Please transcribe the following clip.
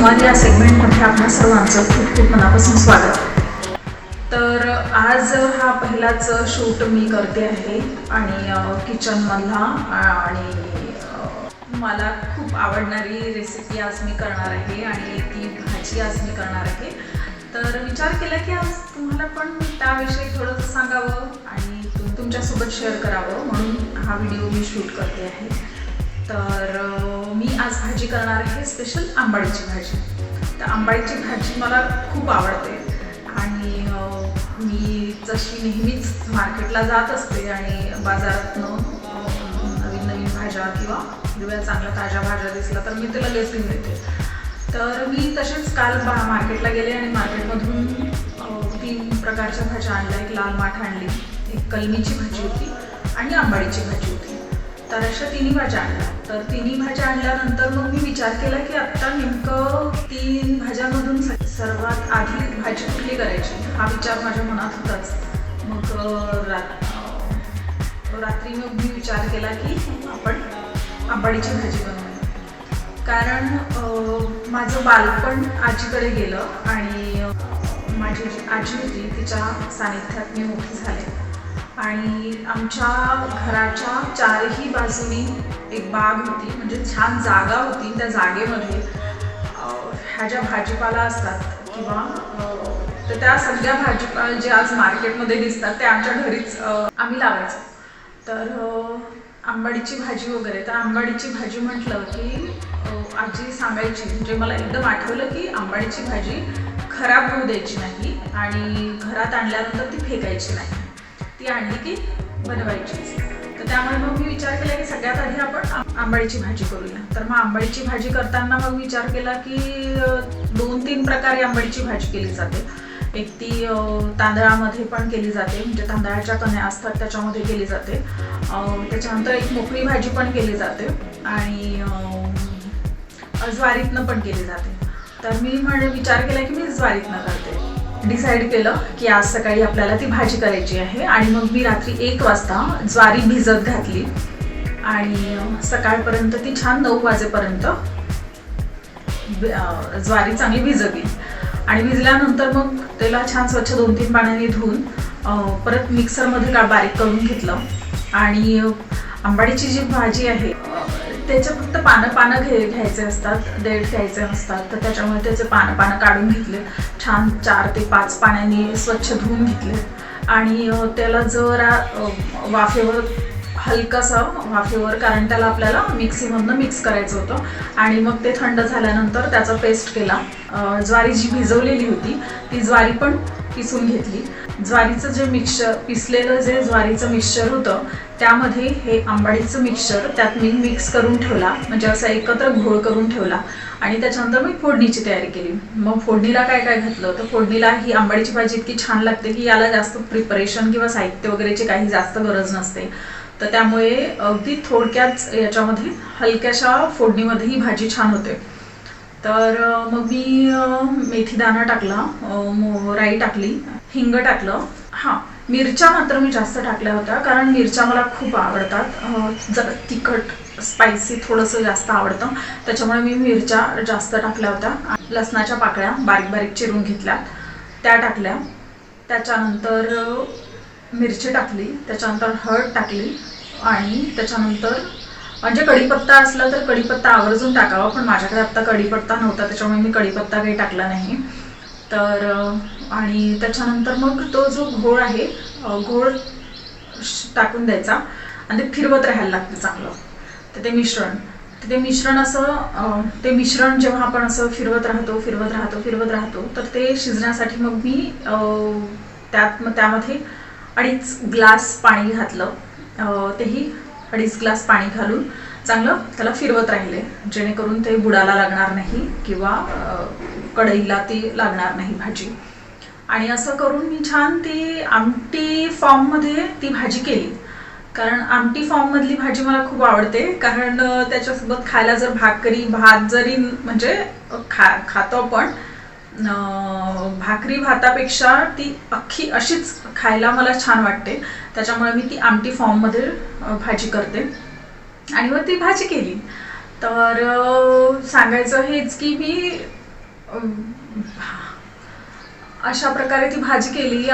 संवाद या सेगमेंटमध्ये आपल्या सर्वांचं खूप खूप मनापासून स्वागत. तर आज हा पहिलाच शूट मी करते आहे आणि किचनमधला आणि मला खूप आवडणारी रेसिपी आज मी करणार आहे आणि ती भाजी आज मी करणार आहे. तर विचार केला की आज तुम्हाला पण त्याविषयी थोडंसं सांगावं आणि तुमच्यासोबत शेअर करावं म्हणून हा व्हिडिओ मी शूट करते आहे. तर आज भाजी करणार आहे स्पेशल आंबाडीची भाजी. तर आंबाडीची भाजी मला खूप आवडते. आणि मी जशी नेहमीच मार्केटला जात असते आणि बाजारातनं नवीन नवीन भाज्या किंवा हिरव्या चांगल्या ताज्या भाज्या दिसल्या तर मी ते लगेच घेऊन येते. तर मी तसेच काल बा मार्केटला गेले आणि मार्केटमधून तीन प्रकारच्या भाज्या आणल्या. एक लाल माठ आणली एक कलमीची भाजी होती आणि आंबाडीची भाजी होती. तर अशा तिन्ही भाज्या आणल्या. तर तिन्ही भाज्या आणल्यानंतर मग मी विचार केला की आत्ता नेमकं तीन भाज्यांमधून सर्वात आधी भाजी कुठली करायची? हा विचार माझ्या मनात होताच. मग रात्री मग मी विचार केला की आपण आंबाडीची भाजी बनवूया. कारण माझं बालपण आजीकडे गेलं आणि माझी आजी होती तिच्या सानिध्यात मी मोठी झाले. आणि आमच्या घराच्या चारही बाजूनी एक बाग होती म्हणजे छान जागा होती त्या जागेमध्ये. ह्या ज्या भाजीपाला असतात किंवा तर त्या सगळ्या भाजीपाला जे आज मार्केटमध्ये दिसतात ते आमच्या घरीच आम्ही लावायचो. तर आंबाडीची भाजी वगैरे तर आंबाडीची भाजी म्हटलं की आजी सांगायची म्हणजे मला एकदम आठवलं की आंबाडीची भाजी खराब होऊ द्यायची नाही आणि घरात आणल्यानंतर ती फेकायची नाही. ती आणली की बनवायची. तर त्यामुळे मग मी विचार केला की सगळ्यात आधी आपण आं- आंबाडीची भाजी करूया. तर मग आंबाडीची भाजी करताना मग विचार केला की दोन तीन प्रकारे आंबाडीची भाजी केली जाते. एक ती तांदळामध्ये पण केली जाते म्हणजे तांदळाच्या कण्या असतात त्याच्यामध्ये केली जाते. त्याच्यानंतर एक मोकळी भाजी पण केली जाते आणि ज्वारीतनं पण केली जाते. तर मी म्हणजे विचार केला की मी ज्वारीतनं करते. डिसाईड केलं की आज सकाळी आपल्याला ती भाजी करायची आहे. आणि मग मी रात्री एक वाजता ज्वारी भिजत घातली. आणि सकाळपर्यंत ती छान नऊ वाजेपर्यंत ज्वारी चांगली भिजवली आणि भिजल्यानंतर मग त्याला छान स्वच्छ दोन तीन पाण्याने धुवून परत मिक्सरमध्ये का बारीक करून घेतलं. आणि आंबाडीची जी भाजी आहे त्याचे फक्त पानं पानं घे घ्यायचे असतात देठ घ्यायचे नसतात तर त्याच्यामुळे त्याचे पानं पानं काढून घेतले. छान चार ते पाच पाण्याने स्वच्छ धुवून घेतले. आणि त्याला जरा वाफेवर हलकंसं वाफेवर कारण त्याला आपल्याला मिक्सीमधनं मिक्स करायचं होतं. आणि मग ते थंड झाल्यानंतर त्याचा पेस्ट केला. ज्वारी जी भिजवलेली होती. ती ज्वारी पण पिसून घेतली. ज्वारीचं जे मिक्सर पिसलेलं जे ज्वारीचं मिक्सचर होतं त्यामध्ये हे आंबाडीचं मिक्सचर त्यात मी मिक्स करून ठेवला. म्हणजे असं एकत्र घोळ करून ठेवला. आणि त्याच्यानंतर मी फोडणीची तयारी केली. मग फोडणीला काय काय घातलं? तर फोडणीला ही आंबाडीची भाजी इतकी छान लागते की याला जास्त प्रिपरेशन किंवा साहित्य वगैरेची काही जास्त गरज नसते. तर त्यामुळे अगदी थोडक्यात याच्यामध्ये हलक्याशा फोडणीमध्ये ही भाजी छान होते. तर मग मी मेथी दाणा टाकला राई टाकली हिंग टाकलं. हां मिरच्या मात्र मी जास्त टाकल्या होत्या कारण मिरच्या मला खूप आवडतात. जरा तिखट स्पायसी थोडंसं जास्त आवडतं. त्याच्यामुळे मी मिरच्या जास्त टाकल्या होत्या. लसणाच्या पाकळ्या बारीक बारीक चिरून घेतल्या त्या टाकल्या. त्याच्यानंतर मिरची टाकली. त्याच्यानंतर हळद टाकली. आणि त्याच्यानंतर म्हणजे कढीपत्ता असला तर कढीपत्ता आवर्जून टाकावा पण माझ्याकडे आत्ता कढीपत्ता नव्हता त्याच्यामुळे मी कढीपत्ता काही टाकला नाही. तर आणि त्याच्यानंतर मग तो जो घोळ आहे घोळ श- टाकून द्यायचा आणि ते फिरवत राहायला लागतं चांगलं. तर ते मिश्रण. तर ते मिश्रण असं ते मिश्रण जेव्हा आपण असं फिरवत राहतो फिरवत राहतो फिरवत राहतो तर ते शिजण्यासाठी मग मी त्यात मग त्यामध्ये अडीच ग्लास पाणी घातलं. तेही अडीच ग्लास पाणी घालून चांगलं त्याला फिरवत राहिले जेणेकरून ते बुडाला लागणार नाही किंवा कढईला ती लागणार नाही भाजी. आणि असं करून मी छान ती आमटी फॉर्ममध्ये ती भाजी केली. कारण आमटी फॉर्ममधली भाजी मला खूप आवडते कारण त्याच्यासोबत खायला जर भाकरी भात जरी म्हणजे खा खातो आपण भाकरी भातापेक्षा ती अख्खी अशीच खायला मला छान वाटते. त्याच्यामुळे मी ती आमटी फॉर्ममध्ये भाजी करते. आणि मग ती भाजी केली. तर सांगायचं हेच की मी अशा प्रकारे ती भाजी केली.